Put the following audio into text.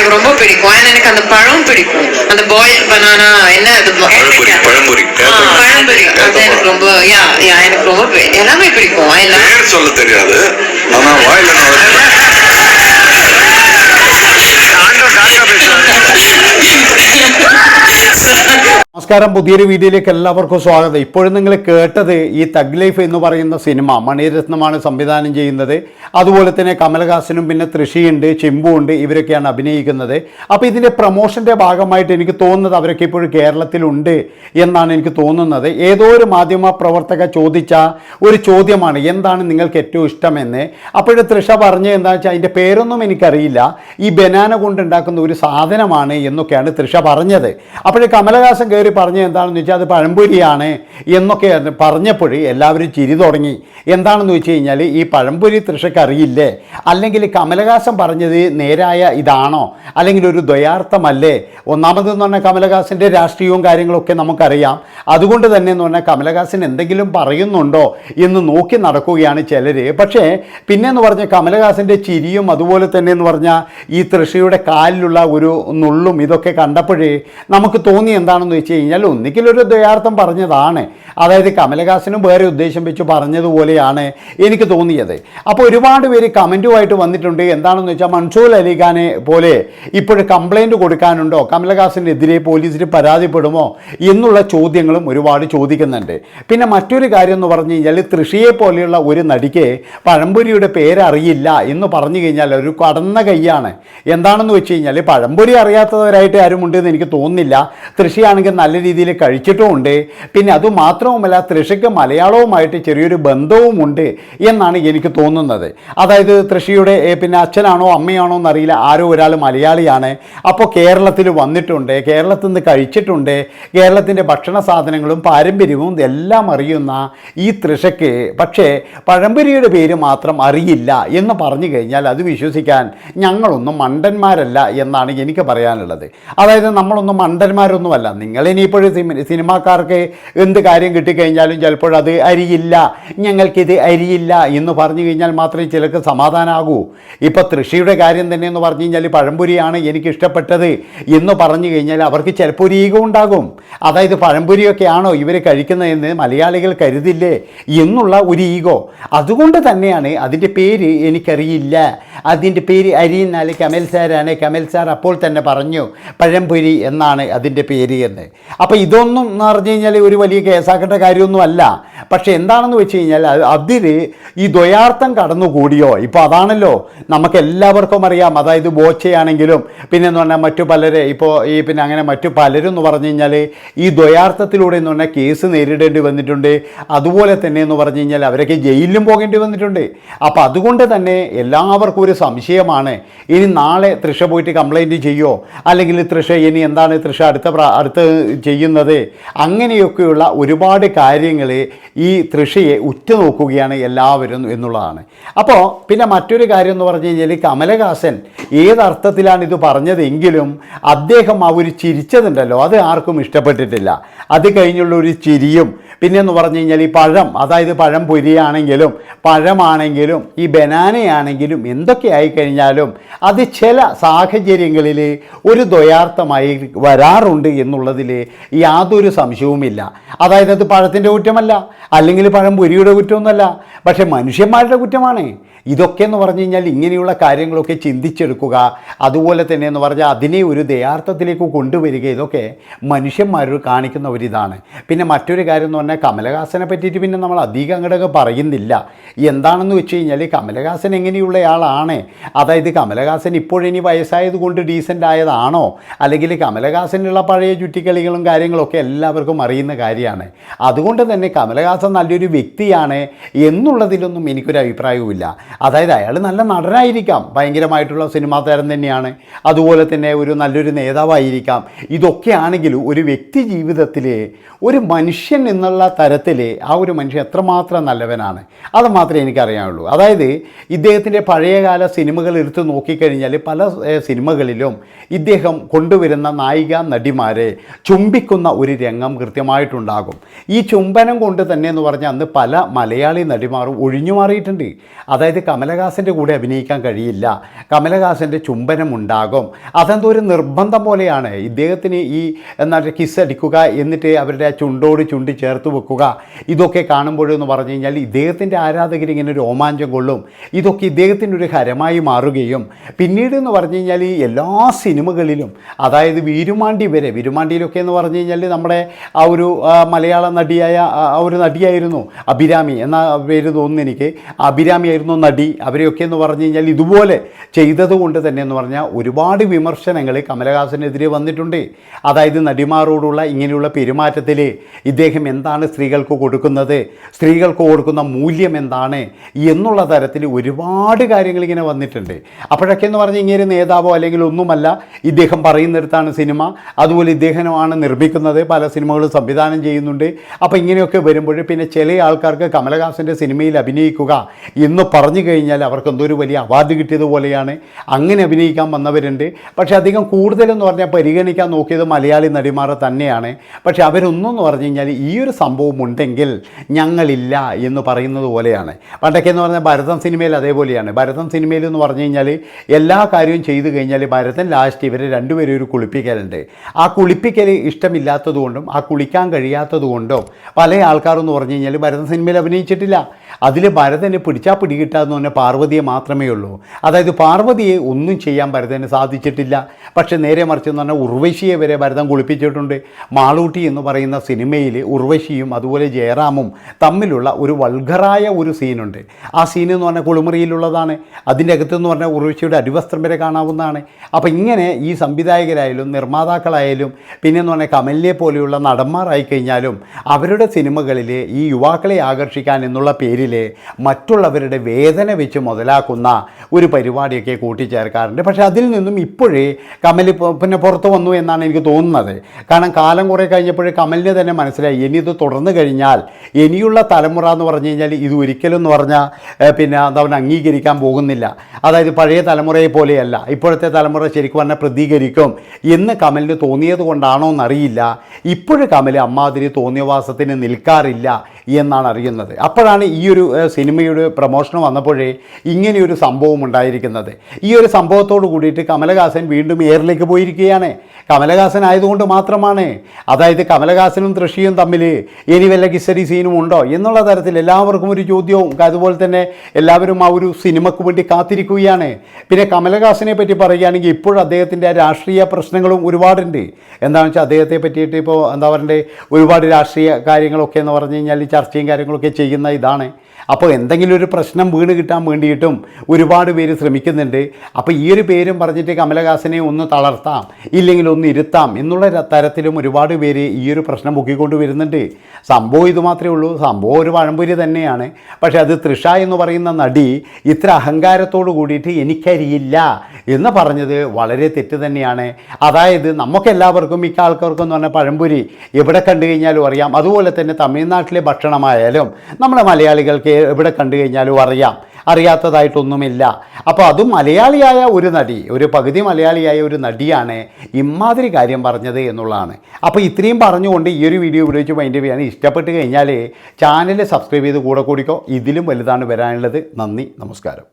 எனக்கு ரொம்ப பிடிக்கும். ஏன்னா எனக்கு அந்த பழம் பிடிக்கும். அந்த பாயில் பனானா என்ன அது பழம்பொரி பழம்பொரி பழம்பொரி. அது எனக்கு ரொம்ப யா யா எனக்கு ரொம்ப எல்லாமே பிடிக்கும். பேர் சொல்ல தெரியாது. ஆனா வாயில നമസ്കാരം. പുതിയൊരു വീഡിയോയിലേക്ക് എല്ലാവർക്കും സ്വാഗതം. ഇപ്പോഴും നിങ്ങൾ കേട്ടത് ഈ തഗ് ലൈഫ് എന്ന് പറയുന്ന സിനിമ മണിരത്നമാണ് സംവിധാനം ചെയ്യുന്നത്. അതുപോലെ തന്നെ കമലഹാസനും പിന്നെ തൃഷിയുണ്ട് ചിമ്പുണ്ട് ഇവരൊക്കെയാണ് അഭിനയിക്കുന്നത്. അപ്പോൾ ഇതിന്റെ പ്രൊമോഷന്റെ ഭാഗമായിട്ട് എനിക്ക് തോന്നുന്നത് അവരൊക്കെ ഇപ്പോഴും കേരളത്തിലുണ്ട് എന്നാണ് എനിക്ക് തോന്നുന്നത്. ഏതോ ഒരു മാധ്യമ പ്രവർത്തക ചോദിച്ച ഒരു ചോദ്യമാണ് എന്താണ് നിങ്ങൾക്ക് ഏറ്റവും ഇഷ്ടമെന്ന്? അപ്പോഴും തൃഷ പറഞ്ഞത് എന്താണെന്ന് വെച്ചാൽ അതിന്റെ പേരൊന്നും എനിക്കറിയില്ല. ഈ ബനാന കൊണ്ടുണ്ടാക്കുന്ന ഒരു സാധനമാണ് എന്നൊക്കെയാണ് തൃഷ പറഞ്ഞത്. അപ്പോൾ കമലഹാസൻ കയറി പറഞ്ഞത് എന്താണെന്ന് വെച്ചാൽ അത് പഴംപൊരിയാണ് എന്നൊക്കെ പറഞ്ഞപ്പോൾ എല്ലാവരും ചിരി തുടങ്ങി. എന്താണെന്ന് വെച്ച് കഴിഞ്ഞാൽ ഈ പഴംപൊരി തൃഷയ്ക്ക് അല്ലെങ്കിൽ കമലഹാസൻ പറഞ്ഞത് നേരായ ഇതാണോ? അല്ലെങ്കിൽ ഒരു ദ്വയാർത്ഥമല്ലേ? ഒന്നാമതെന്ന് പറഞ്ഞാൽ കമലഹാസന്റെ രാഷ്ട്രീയവും കാര്യങ്ങളൊക്കെ നമുക്കറിയാം. അതുകൊണ്ട് തന്നെ എന്ന് പറഞ്ഞാൽ കമലഹാസൻ എന്തെങ്കിലും പറയുന്നുണ്ടോ എന്ന് നോക്കി നടക്കുകയാണ് ചിലർ പക്ഷേ പിന്നെ എന്ന് പറഞ്ഞാൽ കമലഹാസന്റെ ചിരിയും അതുപോലെ തന്നെ എന്ന് പറഞ്ഞാൽ ഈ തൃഷയുടെ കാലിലുള്ള ഒരു നുള്ളും ഇതൊക്കെ കണ്ടപ്പോഴേ നമുക്ക് തോന്നി എന്താണെന്ന് വെച്ച് കഴിഞ്ഞാൽ ഒന്നിക്കലൊരു ദ്വയാർത്ഥം പറഞ്ഞതാണ്. അതായത് കമലഹാസനും വേറെ ഉദ്ദേശം വെച്ച് പറഞ്ഞതുപോലെയാണ് എനിക്ക് തോന്നിയത്. അപ്പോൾ ഒരുപാട് പേര് കമന്റുമായിട്ട് വന്നിട്ടുണ്ട്. എന്താണെന്ന് വെച്ചാൽ മൻസൂർ അലിഖാനെ പോലെ ഇപ്പോഴും കംപ്ലൈന്റ് കൊടുക്കാനുണ്ടോ? കമലഹാസനെതിരെ പോലീസിന് പരാതിപ്പെടുമോ? എന്നുള്ള ചോദ്യങ്ങളും ഒരുപാട് ചോദിക്കുന്നുണ്ട്. പിന്നെ മറ്റൊരു കാര്യം എന്ന് പറഞ്ഞു കഴിഞ്ഞാൽ തൃഷിയെ പോലെയുള്ള ഒരു നടിക്ക് പഴംപൊരിയുടെ പേരറിയില്ല എന്ന് പറഞ്ഞു കഴിഞ്ഞാൽ ഒരു കടന്ന കൈയാണ്. എന്താണെന്ന് വെച്ച് കഴിഞ്ഞാൽ പഴംപൊരി അറിയാത്തവരായിട്ട് ആരും ഉണ്ടെന്ന് എനിക്ക് തോന്നുന്നില്ല. തൃഷിയാണെങ്കിൽ നല്ല രീതിയിൽ കഴിച്ചിട്ടുമുണ്ട്. പിന്നെ അതുമാത്രവുമല്ല തൃഷയ്ക്ക് മലയാളവുമായിട്ട് ചെറിയൊരു ബന്ധവുമുണ്ട് എന്നാണ് എനിക്ക് തോന്നുന്നത്. അതായത് തൃഷിയുടെ പിന്നെ അച്ഛനാണോ അമ്മയാണോ എന്നറിയില്ല ആരോ ഒരാൾ മലയാളിയാണ്. അപ്പോൾ കേരളത്തിൽ വന്നിട്ടുണ്ട് കേരളത്തിൽ നിന്ന് കഴിച്ചിട്ടുണ്ട്. കേരളത്തിന്റെ ഭക്ഷണ സാധനങ്ങളും പാരമ്പര്യവും എല്ലാം അറിയുന്ന ഈ തൃഷയ്ക്ക് പക്ഷേ പഴംപൊരിയുടെ പേര് മാത്രം അറിയില്ല എന്ന് പറഞ്ഞു കഴിഞ്ഞാൽ അത് വിശ്വസിക്കാൻ ഞങ്ങളൊന്നും മണ്ടന്മാരല്ല എന്നാണ് എനിക്ക് പറയാനുള്ളത്. അതായത് നമ്മളൊന്നും മണ്ടന്മാരൊന്നുമല്ല. നിങ്ങൾ ഇനിയിപ്പോഴും സിനിമ സിനിമാക്കാർക്ക് എന്ത് കാര്യം കിട്ടിക്കഴിഞ്ഞാലും ചിലപ്പോൾ അത് അരിയില്ല. ഞങ്ങൾക്കിത് അരിയില്ല എന്ന് പറഞ്ഞു കഴിഞ്ഞാൽ മാത്രമേ ചിലർക്ക് സമാധാനമാകൂ ഇപ്പോൾ തൃഷിയുടെ കാര്യം തന്നെ എന്ന് പറഞ്ഞു കഴിഞ്ഞാൽ പഴംപുരിയാണ് എനിക്ക് ഇഷ്ടപ്പെട്ടത് എന്ന് പറഞ്ഞു കഴിഞ്ഞാൽ അവർക്ക് ചിലപ്പോൾ ഒരു ഈഗോ ഉണ്ടാകും. അതായത് പഴംപുരിയൊക്കെയാണോ ഇവർ കഴിക്കുന്നതെന്ന് മലയാളികൾ കരുതില്ലേ എന്നുള്ള ഒരു ഈഗോ. അതുകൊണ്ട് തന്നെയാണ് അതിന്റെ പേര് എനിക്കറിയില്ല. അതിന്റെ പേര് അരിയെന്നാൽ കമൽ സാറാണ് കമൽ സാർ അപ്പോൾ തന്നെ പറഞ്ഞു പഴംപുരി എന്നാണ് അതിന്റെ പേര് എന്ന്. അപ്പോൾ ഇതൊന്നും എന്ന് പറഞ്ഞു കഴിഞ്ഞാൽ ഒരു വലിയ കേസാക്കേണ്ട കാര്യമൊന്നും അല്ല. പക്ഷേ എന്താണെന്ന് വെച്ച് കഴിഞ്ഞാൽ അതിൽ ഈ ദ്വയാർത്ഥം കടന്നുകൂടിയോ? ഇപ്പോൾ അതാണല്ലോ. നമുക്ക് എല്ലാവർക്കും അറിയാം. അതായത് ബോച്ചയാണെങ്കിലും പിന്നെ എന്ന് പറഞ്ഞാൽ മറ്റു പലരെ ഇപ്പോൾ ഈ പിന്നെ അങ്ങനെ മറ്റു പലരും എന്ന് പറഞ്ഞു കഴിഞ്ഞാൽ ഈ ദ്വയാർത്ഥത്തിലൂടെ എന്ന് പറഞ്ഞാൽ കേസ് നേരിടേണ്ടി വന്നിട്ടുണ്ട്. അതുപോലെ തന്നെ എന്ന് പറഞ്ഞു കഴിഞ്ഞാൽ അവരൊക്കെ ജയിലിലും പോകേണ്ടി വന്നിട്ടുണ്ട്. അപ്പോൾ അതുകൊണ്ട് തന്നെ എല്ലാവർക്കും ഒരു സംശയമാണ്. ഇനി നാളെ തൃഷ പോയിട്ട് കംപ്ലൈന്റ് ചെയ്യോ? അല്ലെങ്കിൽ തൃഷ ഇനി എന്താണ് തൃഷ അടുത്ത അടുത്ത് ചെയ്യുന്നത്. അങ്ങനെയൊക്കെയുള്ള ഒരുപാട് കാര്യങ്ങൾ ഈ തൃഷിയെ ഉറ്റുനോക്കുകയാണ് എല്ലാവരും എന്നുള്ളതാണ്. അപ്പോൾ പിന്നെ മറ്റൊരു കാര്യം എന്ന് പറഞ്ഞു കഴിഞ്ഞാൽ കമലഹാസൻ ഏതർത്ഥത്തിലാണ് ഇത് പറഞ്ഞതെങ്കിലും അദ്ദേഹം ആ ഒരു ചിരിച്ചതുണ്ടല്ലോ. അത് ആർക്കും ഇഷ്ടപ്പെട്ടിട്ടില്ല. അത് കഴിഞ്ഞുള്ള ഒരു ചിരിയും പിന്നെ എന്ന് പറഞ്ഞു കഴിഞ്ഞാൽ ഈ പഴം അതായത് പഴം പൊരിയാണെങ്കിലും പഴമാണെങ്കിലും ഈ ബനാനയാണെങ്കിലും എന്തൊക്കെ ആയിക്കഴിഞ്ഞാലും അത് ചില സാഹചര്യങ്ങളിൽ ഒരു ദ്വയാർത്ഥമായി വരാറുണ്ട് എന്നുള്ളതിൽ യാതൊരു സംശയവുമില്ല. അതായത് അത് പഴത്തിന്റെ കുറ്റമല്ല അല്ലെങ്കിൽ പഴം പൊരിയുടെ കുറ്റമൊന്നുമല്ല പക്ഷേ മനുഷ്യന്മാരുടെ കുറ്റമാണ്. ഇതൊക്കെ എന്ന് പറഞ്ഞു കഴിഞ്ഞാൽ ഇങ്ങനെയുള്ള കാര്യങ്ങളൊക്കെ ചിന്തിച്ചെടുക്കുക അതുപോലെ തന്നെ എന്ന് പറഞ്ഞാൽ അതിനെ ഒരു ദയാർത്ഥത്തിലേക്ക് കൊണ്ടുവരിക ഇതൊക്കെ മനുഷ്യന്മാർ കാണിക്കുന്ന ഒരിതാണ്. പിന്നെ മറ്റൊരു കാര്യം എന്ന് പറഞ്ഞാൽ കമലഹാസനെ പറ്റിയിട്ട് പിന്നെ നമ്മൾ അധികം അങ്ങടൊക്കെ പറയുന്നില്ല. എന്താണെന്ന് വെച്ച് കഴിഞ്ഞാൽ കമലഹാസൻ എങ്ങനെയുള്ളയാളാണ് അതായത് കമലഹാസൻ ഇപ്പോഴിനി വയസ്സായത് കൊണ്ട് ഡീസന്റ് ആയതാണോ? അല്ലെങ്കിൽ കമലഹാസനുള്ള പഴയ ചുറ്റിക്കളികളും കാര്യങ്ങളൊക്കെ എല്ലാവർക്കും അറിയുന്ന കാര്യമാണ്. അതുകൊണ്ട് തന്നെ കമലഹാസൻ നല്ലൊരു വ്യക്തിയാണ് എന്നുള്ളതിലൊന്നും എനിക്കൊരു അഭിപ്രായവുമില്ല. അതായത് അയാൾ നല്ല നടനായിരിക്കാം. ഭയങ്കരമായിട്ടുള്ള സിനിമാ താരം തന്നെയാണ്. അതുപോലെ തന്നെ ഒരു നല്ലൊരു നേതാവായിരിക്കാം. ഇതൊക്കെ ആണെങ്കിലും ഒരു വ്യക്തി ജീവിതത്തിൽ ഒരു മനുഷ്യൻ എന്നുള്ള തരത്തിൽ ആ ഒരു മനുഷ്യൻ എത്രമാത്രം നല്ലവനാണ്. അത് മാത്രമേ എനിക്കറിയാനുള്ളൂ. അതായത് ഇദ്ദേഹത്തിന്റെ പഴയകാല സിനിമകൾ എടുത്ത് നോക്കിക്കഴിഞ്ഞാൽ പല സിനിമകളിലും ഇദ്ദേഹം കൊണ്ടുവരുന്ന നായിക നടിമാരെ ചുംബിക്കുന്ന ഒരു രംഗം കൃത്യമായിട്ടുണ്ടാകും. ഈ ചുംബനം കൊണ്ട് തന്നെ എന്ന് പറഞ്ഞാൽ അന്ന് പല മലയാളി നടിമാരും ഒഴിഞ്ഞു മാറിയിട്ടുണ്ട്. അതായത് അതായത് കമലഹാസന്റെ കൂടെ അഭിനയിക്കാൻ കഴിയില്ല. കമലഹാസന്റെ ചുംബനം ഉണ്ടാകും അതെന്തോ ഒരു നിർബന്ധം പോലെയാണ്. ഇദ്ദേഹത്തിന് ഈ എന്താ കിസ് അടിക്കുക എന്നിട്ട് അവരുടെ ചുണ്ടോട് ചുണ്ടി ചേർത്ത് വെക്കുക ഇതൊക്കെ കാണുമ്പോഴെന്ന് പറഞ്ഞു കഴിഞ്ഞാൽ ഇദ്ദേഹത്തിന്റെ ആരാധകർ ഇങ്ങനെ രോമാഞ്ചം കൊള്ളും. ഇതൊക്കെ ഇദ്ദേഹത്തിന്റെ ഒരു ഹരമായി മാറുകയും. പിന്നീട് എന്ന് പറഞ്ഞു കഴിഞ്ഞാൽ ഈ എല്ലാ സിനിമകളിലും അതായത് വീരുമാണ്ടി വരെ വീരുമാണ്ടിയിലൊക്കെ എന്ന് പറഞ്ഞു കഴിഞ്ഞാൽ നമ്മുടെ ആ ഒരു മലയാള നടിയായ ആ ആ ഒരു നടിയായിരുന്നു അഭിരാമി എന്ന പേര് തോന്നുന്നു എനിക്ക്. അഭിരാമിയായിരുന്നു നടി അവരെയൊക്കെ എന്ന് പറഞ്ഞു കഴിഞ്ഞാൽ ഇതുപോലെ ചെയ്തതുകൊണ്ട് തന്നെ എന്ന് പറഞ്ഞാൽ ഒരുപാട് വിമർശനങ്ങൾ കമലഹാസനെതിരെ വന്നിട്ടുണ്ട്. അതായത് നടിമാരോടുള്ള ഇങ്ങനെയുള്ള പെരുമാറ്റത്തിൽ ഇദ്ദേഹം എന്താണ് സ്ത്രീകൾക്ക് കൊടുക്കുന്നത് സ്ത്രീകൾക്ക് കൊടുക്കുന്ന മൂല്യം എന്താണ് എന്നുള്ള തരത്തിൽ ഒരുപാട് കാര്യങ്ങൾ ഇങ്ങനെ വന്നിട്ടുണ്ട്. അപ്പോഴൊക്കെ എന്ന് പറഞ്ഞാൽ ഇങ്ങനെ നേതാവോ അല്ലെങ്കിൽ ഒന്നുമല്ല ഇദ്ദേഹം പറയുന്നിടത്താണ് സിനിമ. അതുപോലെ ഇദ്ദേഹമാണ് നിർമ്മിക്കുന്നത് പല സിനിമകളും സംവിധാനം ചെയ്യുന്നുണ്ട്. അപ്പോൾ ഇങ്ങനെയൊക്കെ വരുമ്പോൾ പിന്നെ ചില ആൾക്കാർക്ക് കമലഹാസന്റെ സിനിമയിൽ അഭിനയിക്കുക എന്ന് പറഞ്ഞു കഴിഞ്ഞാൽ അവർക്ക് എന്തോ ഒരു വലിയ അവാർഡ് കിട്ടിയതുപോലെയാണ് അങ്ങനെ അഭിനയിക്കാൻ വന്നവരുണ്ട്. പക്ഷേ അധികം കൂടുതലെന്ന് പറഞ്ഞാൽ പരിഗണിക്കാൻ നോക്കിയത് മലയാളി നടിമാർ തന്നെയാണ്. പക്ഷേ അവരൊന്നും എന്ന് പറഞ്ഞു കഴിഞ്ഞാൽ ഈ ഒരു സംഭവം ഉണ്ടെങ്കിൽ ഞങ്ങളില്ല എന്ന് പറയുന്നത് പോലെയാണ്. പണ്ടൊക്കെ എന്ന് പറഞ്ഞാൽ ഭരതം സിനിമയിൽ അതേപോലെയാണ്. ഭരതം സിനിമയിൽ എന്ന് പറഞ്ഞു കഴിഞ്ഞാൽ എല്ലാ കാര്യവും ചെയ്തു കഴിഞ്ഞാൽ ഭരതൻ ലാസ്റ്റ് ഇവരെ രണ്ടുപേരും ഒരു കുളിപ്പിക്കലുണ്ട്. ആ കുളിപ്പിക്കൽ ഇഷ്ടമില്ലാത്തതുകൊണ്ടും ആ കുളിക്കാൻ കഴിയാത്തതുകൊണ്ടും പല ആൾക്കാരെന്ന് പറഞ്ഞു കഴിഞ്ഞാൽ ഭരതൻ സിനിമയിൽ അഭിനയിച്ചിട്ടില്ല. അതിൽ ഭരതന് പിടിച്ചാൽ പിടികിട്ടാന്ന് പറഞ്ഞാൽ പാർവതിയെ മാത്രമേ ഉള്ളൂ. അതായത് പാർവതിയെ ഒന്നും ചെയ്യാൻ ഭരതന് സാധിച്ചിട്ടില്ല. പക്ഷേ നേരെ മറിച്ച് എന്ന് പറഞ്ഞാൽ ഉർവശിയെ വരെ ഭരതം കുളിപ്പിച്ചിട്ടുണ്ട്. മാളൂട്ടി എന്ന് പറയുന്ന സിനിമയിൽ ഉർവശിയും അതുപോലെ ജയറാമും തമ്മിലുള്ള ഒരു വൾഗറായ ഒരു സീനുണ്ട്. ആ സീൻ എന്ന് പറഞ്ഞാൽ കുളിമുറിയിലുള്ളതാണ്. അതിന്റെ അകത്തെന്ന് പറഞ്ഞാൽ ഉർവശിയുടെ അടിവസ്ത്രം വരെ കാണാവുന്നതാണ്. അപ്പോൾ ഇങ്ങനെ ഈ സംവിധായകരായാലും നിർമ്മാതാക്കളായാലും പിന്നെ എന്ന് പറഞ്ഞാൽ കമലിനെ പോലെയുള്ള നടന്മാരായി കഴിഞ്ഞാലും അവരുടെ സിനിമകളിൽ ഈ യുവാക്കളെ ആകർഷിക്കാൻ എന്നുള്ള പേരിൽ മറ്റുള്ളവരുടെ വേദന വെച്ച് മുതലാക്കുന്ന ഒരു പരിപാടിയൊക്കെ കൂട്ടിച്ചേർക്കാറുണ്ട്. പക്ഷേ അതിൽ നിന്നും ഇപ്പോഴേ കമൽ പിന്നെ പുറത്ത് വന്നു എന്നാണ് എനിക്ക് തോന്നുന്നത്. കാരണം കാലം കുറേ കഴിഞ്ഞപ്പോഴേ കമലിന് തന്നെ മനസ്സിലായി. ഇനി ഇത് തുടർന്ന് കഴിഞ്ഞാൽ ഇനിയുള്ള തലമുറ എന്ന് പറഞ്ഞു കഴിഞ്ഞാൽ ഇത് ഒരിക്കലും എന്ന് പറഞ്ഞാൽ പിന്നെ അവൻ അംഗീകരിക്കാൻ പോകുന്നില്ല. അതായത് പഴയ തലമുറയെ പോലെയല്ല. ഇപ്പോഴത്തെ തലമുറ ശരിക്കും പറഞ്ഞാൽ പ്രതികരിക്കും. എന്ന് കമലിന് തോന്നിയത് കൊണ്ടാണോ എന്നറിയില്ല ഇപ്പോഴും കമൽ അമ്മാതിരി തോന്നിയവാസത്തിന് നിൽക്കാറില്ല. എന്നാണ് അറിയുന്നത്. അപ്പോഴാണ് ഈ ഒരു സിനിമയുടെ പ്രമോഷൻ വന്നപ്പോഴേ ഇങ്ങനെയൊരു സംഭവം ഉണ്ടായിരിക്കുന്നത്. ഈ ഒരു സംഭവത്തോട് കൂടിയിട്ട് കമലഹാസൻ വീണ്ടും എയറിലേക്ക് പോയിരിക്കുകയാണ്. കമലഹാസൻ ആയതുകൊണ്ട് മാത്രമാണ്. അതായത് കമലഹാസനും തൃഷിയും തമ്മിൽ ഇനി വല്ല കിസരി സീനും ഉണ്ടോ എന്നുള്ള തരത്തിൽ എല്ലാവർക്കും ഒരു ചോദ്യവും അതുപോലെ തന്നെ എല്ലാവരും ആ ഒരു സിനിമയ്ക്ക് വേണ്ടി കാത്തിരിക്കുകയാണ്. പിന്നെ കമലഹാസനെ പറ്റി പറയുകയാണെങ്കിൽ ഇപ്പോഴും അദ്ദേഹത്തിന്റെ രാഷ്ട്രീയ പ്രശ്നങ്ങളും ഒരുപാടുണ്ട്. എന്താണെന്ന് വെച്ചാൽ അദ്ദേഹത്തെ പറ്റിയിട്ട് ഇപ്പോൾ എന്താ പറയണ്ടേ? ഒരുപാട് രാഷ്ട്രീയ കാര്യങ്ങളൊക്കെ എന്ന് പറഞ്ഞു കഴിഞ്ഞാൽ ചർച്ചയും കാര്യങ്ങളൊക്കെ ചെയ്യുന്ന ഇതാണ്. അപ്പോൾ എന്തെങ്കിലും ഒരു പ്രശ്നം വീണ് കിട്ടാൻ വേണ്ടിയിട്ടും ഒരുപാട് പേര് ശ്രമിക്കുന്നുണ്ട്. അപ്പോൾ ഈ ഒരു പേരും പറഞ്ഞിട്ട് കമലഹാസനെ ഒന്ന് തളർത്താം ഇല്ലെങ്കിൽ ഒന്ന് ഇരുത്താം എന്നുള്ള തരത്തിലും ഒരുപാട് പേര് ഈ ഒരു പ്രശ്നം പൊക്കിക്കൊണ്ട് വരുന്നുണ്ട്. സംഭവം ഇത് മാത്രമേ ഉള്ളൂ. സംഭവം ഒരു പഴംപൊരി തന്നെയാണ്. പക്ഷേ അത് തൃഷ എന്ന് പറയുന്ന നടി ഇത്ര അഹങ്കാരത്തോട് കൂടിയിട്ട് എനിക്കറിയില്ല എന്ന് പറഞ്ഞത് വളരെ തെറ്റ് തന്നെയാണ്. അതായത് നമുക്കെല്ലാവർക്കും മിക്ക ആൾക്കാർക്കും എന്ന് പറഞ്ഞാൽ പഴംപൊരി എവിടെ കണ്ടു കഴിഞ്ഞാലും അറിയാം. അതുപോലെ തന്നെ തമിഴ്നാട്ടിലെ ഭക്ഷണമായാലും നമ്മുടെ മലയാളികൾക്ക് എവിടെ കണ്ടു കഴിഞ്ഞാലും അറിയാം. അറിയാത്തതായിട്ടൊന്നുമില്ല. അപ്പോൾ അതും മലയാളിയായ ഒരു നടി ഒരു പകുതി മലയാളിയായ ഒരു നടിയാണ് ഇമാതിരി കാര്യം പറഞ്ഞത് എന്നുള്ളതാണ്. അപ്പോൾ ഇത്രയും പറഞ്ഞുകൊണ്ട് ഈ ഒരു വീഡിയോ വെച്ച് മൈൻഡ് ചെയ്യാൻ ഇഷ്ടപ്പെട്ട് കഴിഞ്ഞാൽ ചാനൽ സബ്സ്ക്രൈബ് ചെയ്ത് കൂടെ കൂടിക്കോ. ഇതിലും വലുതാണ് വരാനുള്ളത്. നന്ദി നമസ്കാരം.